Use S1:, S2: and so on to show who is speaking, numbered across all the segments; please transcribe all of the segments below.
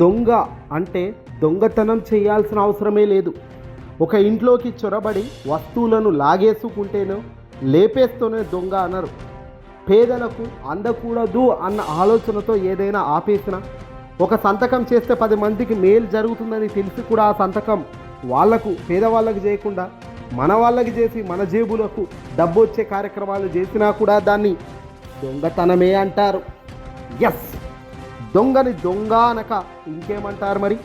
S1: దొంగ అంటే దొంగతనం చేయాల్సిన అవసరమే లేదు. ఒక ఇంట్లోకి చొరబడి వస్తువులను లాగేసుకుంటేనో లేపేస్తూనే దొంగ అన్నారు పేదలకు అందకూడదు అన్న ఆలోచనతో ఏదైనా ఆపేసిన ఒక సంతకం చేస్తే పది మందికి మేలు జరుగుతుందని తెలిసి కూడా ఆ సంతకం వాళ్ళకు పేదవాళ్ళకి చేయకుండా మన వాళ్ళకి చేసి మన జేబులకు డబ్బు వచ్చే కార్యక్రమాలు చేసినా కూడా దాన్ని దొంగతనమే అంటారు. ఎస్ దొంగని దొంగ అనక ఇంకేమంటారు మరి?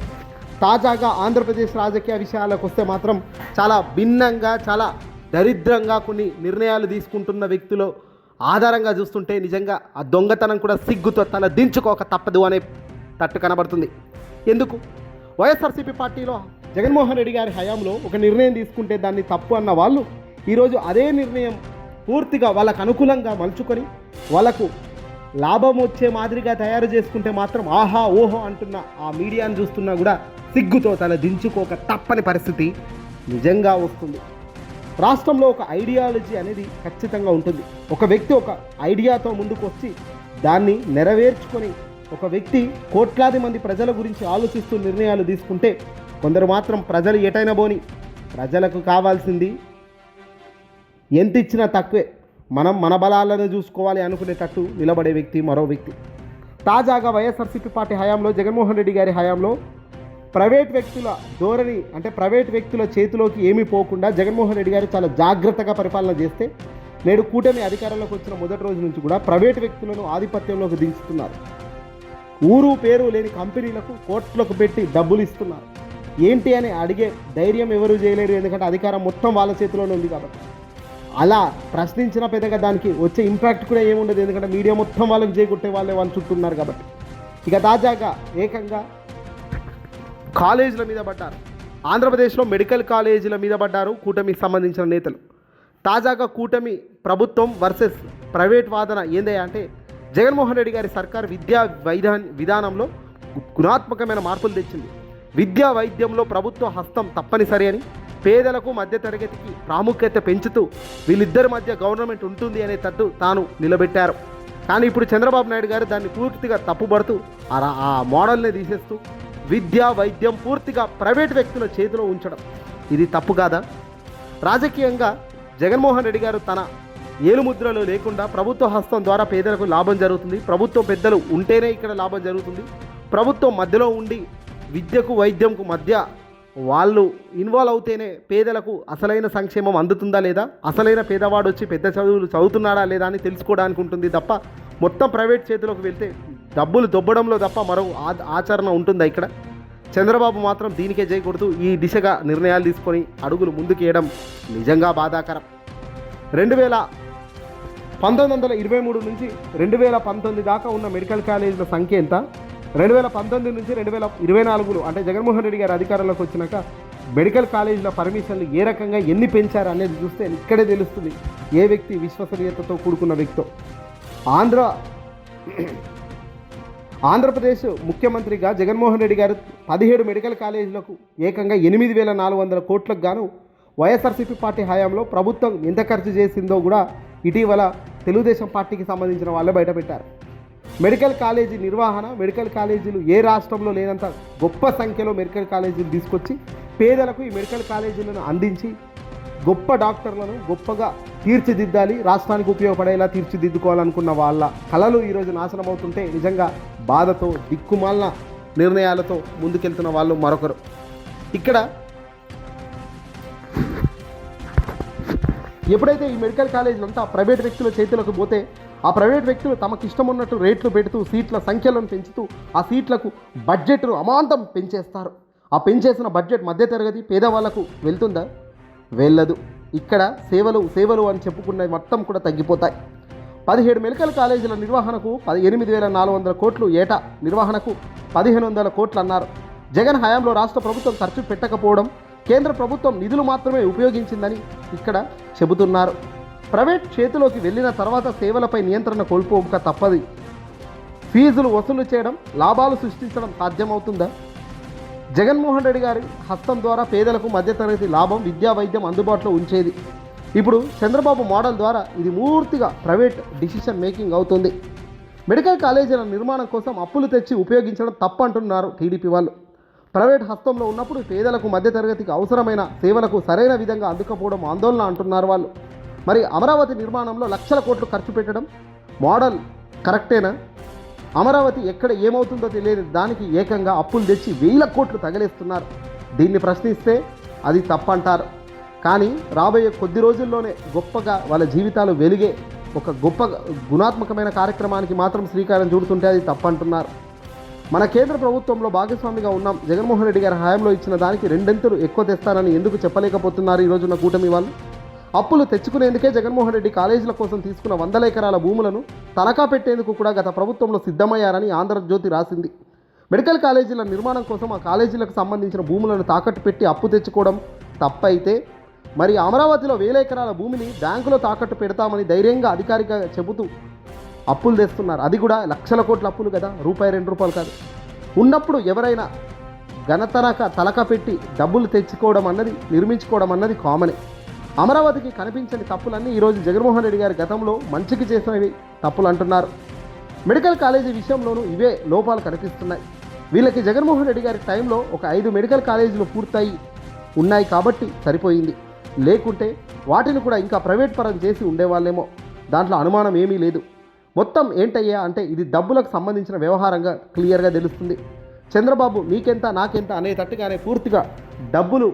S1: తాజాగా ఆంధ్రప్రదేశ్ రాజకీయ విషయాలకు వస్తే మాత్రం చాలా భిన్నంగా చాలా దరిద్రంగా కొన్ని నిర్ణయాలు తీసుకుంటున్న వ్యక్తులు ఆధారంగా చూస్తుంటే నిజంగా ఆ దొంగతనం కూడా సిగ్గుతో తల దించుకోక తప్పదు అనే తట్టు కనబడుతుంది. ఎందుకు? వైఎస్ఆర్సీపీ పార్టీలో జగన్మోహన్ రెడ్డి గారి హయాంలో ఒక నిర్ణయం తీసుకుంటే దాన్ని తప్పు అన్న వాళ్ళు ఈరోజు అదే నిర్ణయం పూర్తిగా వాళ్ళకు అనుకూలంగా మలుచుకొని వాళ్ళకు లాభం వచ్చే మాదిరిగా తయారు చేసుకుంటే మాత్రం ఆహా ఓహో అంటున్న ఆ మీడియాను చూస్తున్నా కూడా సిగ్గుతో తల దించుకోక తప్పని పరిస్థితి నిజంగా వస్తుంది. రాష్ట్రంలో ఒక ఐడియాలజీ అనేది ఖచ్చితంగా ఉంటుంది. ఒక వ్యక్తి ఒక ఐడియాతో ముందుకు వచ్చి దాన్ని నెరవేర్చుకొని ఒక వ్యక్తి కోట్లాది మంది ప్రజల గురించి ఆలోచిస్తూ నిర్ణయాలు తీసుకుంటే కొందరు మాత్రం ప్రజలు ఎటైనా పోని ప్రజలకు కావాల్సింది ఎంత ఇచ్చినా తక్కువే. మనం మన బలాలను చూసుకోవాలి అనుకునేటట్టు నిలబడే వ్యక్తి మరో వ్యక్తి. తాజాగా వైఎస్ఆర్సీపీ పార్టీ హయాంలో జగన్మోహన్ రెడ్డి గారి హయాంలో ప్రైవేట్ వ్యక్తుల ధోరణి అంటే ప్రైవేట్ వ్యక్తుల చేతిలోకి ఏమీ పోకుండా జగన్మోహన్ రెడ్డి గారు చాలా జాగ్రత్తగా పరిపాలన చేస్తే నేడు కూటమి అధికారంలోకి వచ్చిన మొదటి రోజు నుంచి కూడా ప్రైవేట్ వ్యక్తులను ఆధిపత్యంలోకి దించుతున్నారు. ఊరు పేరు లేని కంపెనీలకు కోట్లకు పెట్టి డబ్బులు ఇస్తున్నారు. ఏంటి అని అడిగే ధైర్యం ఎవరు చేయలేరు ఎందుకంటే అధికారం మొత్తం వాళ్ళ చేతిలోనే ఉంది కాబట్టి. అలా ప్రశ్నించిన పెద్దగా దానికి వచ్చే ఇంపాక్ట్ కూడా ఏముండదు. ఎందుకంటే మీడియా మొత్తం వాళ్ళకి చేకొట్టే వాళ్ళే వాళ్ళు చుట్టూ ఉన్నారు కాబట్టి. ఇక తాజాగా ఏకంగా కాలేజీల మీద పడ్డారు. ఆంధ్రప్రదేశ్లో మెడికల్ కాలేజీల మీద పడ్డారు కూటమికి సంబంధించిన నేతలు. తాజాగా కూటమి ప్రభుత్వం వర్సెస్ ప్రైవేట్ వాదన ఏందయ్యా అంటే జగన్మోహన్ రెడ్డి గారి సర్కార్ విద్యా వైధా విధానంలో గుణాత్మకమైన మార్పులు తెచ్చింది. విద్యా వైద్యంలో ప్రభుత్వ హస్తం తప్పనిసరి అని పేదలకు మధ్యతరగతికి ప్రాముఖ్యత పెంచుతూ వీళ్ళిద్దరి మధ్య గవర్నమెంట్ ఉంటుంది అనే తట్టు తాను నిలబెట్టారు. కానీ ఇప్పుడు చంద్రబాబు నాయుడు గారు దాన్ని పూర్తిగా తప్పుపడుతూ ఆ ఆ మోడల్ని తీసేస్తూ విద్య వైద్యం పూర్తిగా ప్రైవేట్ వ్యక్తుల చేతిలో ఉంచడం. ఇది తప్పు కాదా? రాజకీయంగా జగన్మోహన్ రెడ్డి గారు తన ఏలుముద్రలు లేకుండా ప్రభుత్వ హస్తం ద్వారా పేదలకు లాభం జరుగుతుంది. ప్రభుత్వం పెద్దలు ఉంటేనే ఇక్కడ లాభం జరుగుతుంది. ప్రభుత్వం మధ్యలో ఉండి విద్యకు వైద్యంకు మధ్య వాళ్ళు ఇన్వాల్వ్ అవుతేనే పేదలకు అసలైన సంక్షేమం అందుతుందా లేదా? అసలైన పేదవాడు వచ్చి పెద్ద చదువులు చదువుతున్నాడా లేదా అని తెలుసుకోవడానికి ఉంటుంది తప్ప మొత్తం ప్రైవేట్ చేతిలోకి వెళ్తే డబ్బులు దొబ్బడంలో తప్ప మరో ఆ- ఆచరణ ఉంటుందా ఇక్కడ? చంద్రబాబు మాత్రం దీనికే చేయకూడదు ఈ దిశగా నిర్ణయాలు తీసుకొని అడుగులు ముందుకు వేయడం నిజంగా బాధాకరం. రెండు వేల పంతొమ్మిది వందల ఇరవై మూడు నుంచి రెండు వేల పంతొమ్మిది దాకా ఉన్న మెడికల్ కాలేజీల సంఖ్య ఎంత? రెండు వేల పంతొమ్మిది నుంచి రెండు వేల ఇరవై నాలుగులో అంటే జగన్మోహన్ రెడ్డి గారు అధికారంలోకి వచ్చినాక మెడికల్ కాలేజీల పర్మిషన్లు ఏ రకంగా ఎన్ని పెంచారు అనేది చూస్తే ఇక్కడే తెలుస్తుంది. ఏ వ్యక్తి విశ్వసనీయతతో కూడుకున్న వ్యక్తో. ఆంధ్ర ఆంధ్రప్రదేశ్ ముఖ్యమంత్రిగా జగన్మోహన్ రెడ్డి గారు పదిహేడు మెడికల్ కాలేజీలకు ఏకంగా ఎనిమిది వేల నాలుగు వందల కోట్లకు గాను వైఎస్ఆర్సీపీ పార్టీ హయాంలో ప్రభుత్వం ఎంత ఖర్చు చేసిందో కూడా ఇటీవల తెలుగుదేశం పార్టీకి సంబంధించిన వాళ్ళే బయటపెట్టారు. మెడికల్ కాలేజీ నిర్వహణ మెడికల్ కాలేజీలు ఏ రాష్ట్రంలో లేనంత గొప్ప సంఖ్యలో మెడికల్ కాలేజీలు తీసుకొచ్చి పేదలకు ఈ మెడికల్ కాలేజీలను అందించి గొప్ప డాక్టర్లను గొప్పగా తీర్చిదిద్దాలి రాష్ట్రానికి ఉపయోగపడేలా తీర్చిదిద్దుకోవాలనుకున్న వాళ్ళ కళలు ఈరోజు నాశనం అవుతుంటే నిజంగా బాధతో దిక్కుమాలిన నిర్ణయాలతో ముందుకెళ్తున్న వాళ్ళు మరొకరు. ఇక్కడ ఎప్పుడైతే ఈ మెడికల్ కాలేజీలు అంతా ప్రైవేట్ వ్యక్తుల చేతులకు పోతే ఆ ప్రైవేట్ వ్యక్తులు తమకు ఇష్టం ఉన్నట్టు రేట్లు పెడుతూ సీట్ల సంఖ్యలను పెంచుతూ ఆ సీట్లకు బడ్జెట్ను అమాంతం పెంచేస్తారు. ఆ పెంచేసిన బడ్జెట్ మధ్యతరగతి పేదవాళ్ళకు వెళ్తుందా? వెళ్ళదు. ఇక్కడ సేవలు సేవలు అని చెప్పుకున్నవి మొత్తం కూడా తగ్గిపోతాయి. పదిహేడు మెడికల్ కాలేజీల నిర్వహణకు పది ఎనిమిది వేల నాలుగు వందల కోట్లు ఏటా నిర్వహణకు పదిహేను వందల కోట్లు అన్నారు. జగన్ హయాంలో రాష్ట్ర ప్రభుత్వం ఖర్చు పెట్టకపోవడం కేంద్ర ప్రభుత్వం నిధులు మాత్రమే ఉపయోగించిందని ఇక్కడ చెబుతున్నారు. ప్రైవేట్ చేతిలోకి వెళ్ళిన తర్వాత సేవలపై నియంత్రణ కోల్పోక తప్పదు. ఫీజులు వసూలు చేయడం లాభాలు సృష్టించడం సాధ్యమవుతుందా? జగన్మోహన్ రెడ్డి గారి హస్తం ద్వారా పేదలకు మధ్యతరగతి లాభం విద్యా వైద్యం అందుబాటులో ఉంచేది. ఇప్పుడు చంద్రబాబు మోడల్ ద్వారా ఇది పూర్తిగా ప్రైవేట్ డిసిషన్ మేకింగ్ అవుతుంది. మెడికల్ కాలేజీల నిర్మాణం కోసం అప్పులు తెచ్చి ఉపయోగించడం తప్పంటున్నారు టీడీపీ వాళ్ళు. ప్రైవేట్ హస్తంలో ఉన్నప్పుడు పేదలకు మధ్యతరగతికి అవసరమైన సేవలకు సరైన విధంగా అందుకపోవడం ఆందోళన అంటున్నారు వాళ్ళు. మరి అమరావతి నిర్మాణంలో లక్షల కోట్లు ఖర్చు పెట్టడం మోడల్ కరెక్టేనా? అమరావతి ఎక్కడ ఏమవుతుందో తెలియని దానికి ఏకంగా అప్పులు తెచ్చి వేల కోట్లు తగిలేస్తున్నారు. దీన్ని ప్రశ్నిస్తే అది తప్పంటారు. కానీ రాబోయే కొద్ది రోజుల్లోనే గొప్పగా వాళ్ళ జీవితాలు వెలిగే ఒక గొప్ప గుణాత్మకమైన కార్యక్రమానికి మాత్రం శ్రీకారం చూడుతుంటే అది తప్పంటున్నారు. మన కేంద్ర ప్రభుత్వంలో భాగస్వామిగా ఉన్నాం జగన్మోహన్ రెడ్డి గారి హయాంలో ఇచ్చిన దానికి రెండంతులు ఎక్కువ తెస్తానని ఎందుకు చెప్పలేకపోతున్నారు ఈ రోజున కూటమి వాళ్ళు? అప్పులు తెచ్చుకునేందుకే జగన్మోహన్ రెడ్డి కాలేజీల కోసం తీసుకున్న వందల ఎకరాల భూములను తనఖా పెట్టేందుకు కూడా గత ప్రభుత్వంలో సిద్ధమయ్యారని ఆంధ్రజ్యోతి రాసింది. మెడికల్ కాలేజీల నిర్మాణం కోసం ఆ కాలేజీలకు సంబంధించిన భూములను తాకట్టు పెట్టి అప్పు తెచ్చుకోవడం తప్పైతే మరి అమరావతిలో వేల ఎకరాల భూమిని బ్యాంకులో తాకట్టు పెడతామని ధైర్యంగా అధికారిగా చెబుతూ అప్పులు తెస్తున్నారు. అది కూడా లక్షల కోట్ల అప్పులు కదా? రూపాయి రెండు రూపాయలు కాదు. ఉన్నప్పుడు ఎవరైనా ఘనతనక తలక పెట్టి డబ్బులు తెచ్చుకోవడం అన్నది నిర్మించుకోవడం అన్నది కామనే అమరావతికి కనిపించని తప్పులన్నీ ఈరోజు జగన్మోహన్ రెడ్డి గారి గతంలో మంచికి చేసినవి తప్పులు అంటున్నారు. మెడికల్ కాలేజీ విషయంలోనూ ఇవే లోపాలు కనిపిస్తున్నాయి. వీళ్ళకి జగన్మోహన్ రెడ్డి గారి టైంలో ఒక ఐదు మెడికల్ కాలేజీలు పూర్తయి ఉన్నాయి కాబట్టి సరిపోయింది. లేకుంటే వాటిని కూడా ఇంకా ప్రైవేట్ పరం చేసి ఉండేవాళ్ళేమో. దాంట్లో అనుమానం ఏమీ లేదు. మొత్తం ఏంటయ్యా అంటే ఇది డబ్బులకు సంబంధించిన వ్యవహారంగా క్లియర్గా తెలుస్తుంది. చంద్రబాబు నీకెంత నాకెంత అనేటట్టుగానే పూర్తిగా డబ్బులు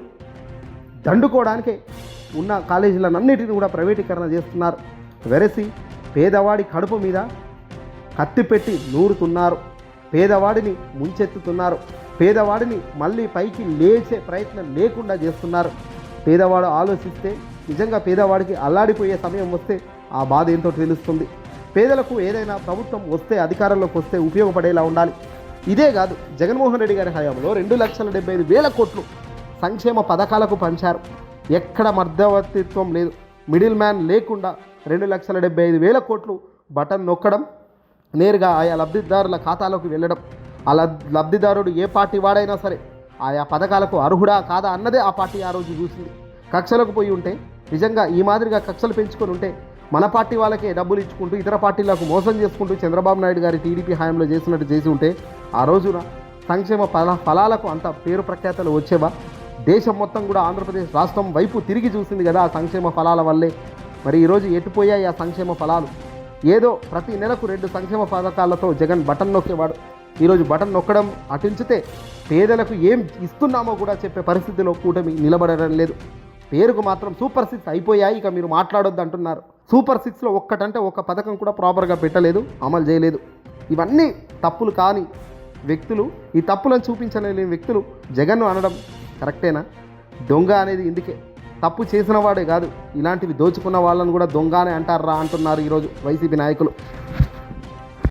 S1: దండుకోవడానికే ఉన్న కాలేజీలన్నిటిని కూడా ప్రైవేటీకరణ చేస్తున్నారు. వెరసి పేదవాడి కడుపు మీద కత్తి పెట్టి నూరుతున్నారు. పేదవాడిని ముంచెత్తుతున్నారు. పేదవాడిని మళ్ళీ పైకి లేచే ప్రయత్నం లేకుండా చేస్తున్నారు. పేదవాడు ఆలోచిస్తే నిజంగా పేదవాడికి అల్లాడిపోయే సమయం వస్తే ఆ బాధ ఏంటో తెలుస్తుంది. పేదలకు ఏదైనా ప్రభుత్వం వస్తే అధికారంలోకి వస్తే ఉపయోగపడేలా ఉండాలి. ఇదే కాదు జగన్మోహన్ రెడ్డి గారి హయాంలో రెండు లక్షల డెబ్బై ఐదు వేల కోట్లు సంక్షేమ పథకాలకు పంచారు. ఎక్కడ మధ్యవర్తిత్వం లేదు. మిడిల్ మ్యాన్ లేకుండా రెండు లక్షల డెబ్బై ఐదు వేల కోట్లు బటన్ నొక్కడం నేరుగా ఆయా లబ్ధిదారుల ఖాతాలోకి వెళ్ళడం. ఆ లబ్- లబ్ధిదారుడు ఏ పార్టీ వాడైనా సరే ఆయా పథకాలకు అర్హుడా కాదా అన్నదే ఆ పార్టీ ఆ రోజు చూసింది. కక్షలకు పోయి ఉంటే నిజంగా ఈ మాదిరిగా కక్షలు పెంచుకొని ఉంటే మన పార్టీ వాళ్ళకే డబ్బులు ఇచ్చుకుంటూ ఇతర పార్టీలకు మోసం చేసుకుంటూ చంద్రబాబు నాయుడు గారి టీడీపీ హయాంలో చేసినట్టు చేసి ఉంటే ఆ రోజున సంక్షేమ ఫల ఫలాలకు అంత పేరు ప్రఖ్యాతలు వచ్చేవా? దేశం మొత్తం కూడా ఆంధ్రప్రదేశ్ రాష్ట్రం వైపు తిరిగి చూసింది కదా ఆ సంక్షేమ ఫలాల వల్లే. మరి ఈరోజు ఎటుపోయాయి ఆ సంక్షేమ ఫలాలు? ఏదో ప్రతి నెలకు రెండు సంక్షేమ పథకాలతో జగన్ బటన్ నొక్కేవాడు. ఈరోజు బటన్ నొక్కడం అటుంచితే పేదలకు ఏం ఇస్తున్నామో కూడా చెప్పే పరిస్థితిలో కూటమి నిలబడడం లేదు. పేరుకు మాత్రం సూపర్ సిక్స్ అయిపోయాయి ఇక మీరు మాట్లాడొద్దు అంటున్నారు సూపర్ సిక్స్లో ఒక్కటంటే ఒక పథకం కూడా ప్రాపర్గా పెట్టలేదు అమలు చేయలేదు. ఇవన్నీ తప్పులు కాని వ్యక్తులు ఈ తప్పులను చూపించలేని వ్యక్తులు జగన్ను అనడం కరెక్టేనా? దొంగ అనేది ఇందుకే. తప్పు చేసిన వాడే కాదు ఇలాంటివి దోచుకున్న వాళ్ళని కూడా దొంగ అని అంటారా అంటున్నారు ఈరోజు వైసీపీ నాయకులు.